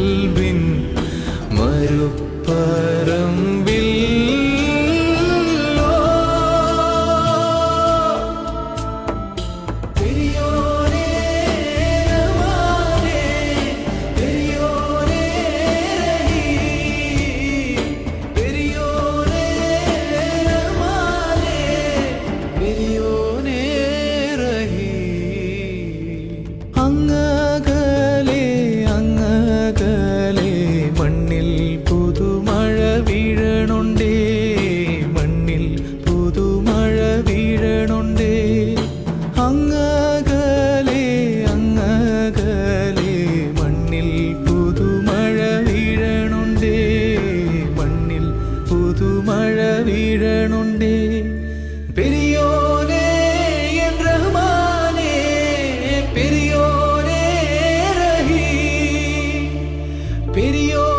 കൽവിൻ മരുപ്പറമ്പിൽ. പുതുമഴ വീഴണുണ്ടേ. അങ്ങകലെ അങ്ങകലെ മണ്ണിൽ പുതുമഴ വീഴണുണ്ടേ. മണ്ണിൽ പുതുമഴ വീഴണുണ്ടേ. പെരിയോനെ റഹ്മാനേ പെരിയോനെ റഹീ. പെരിയോ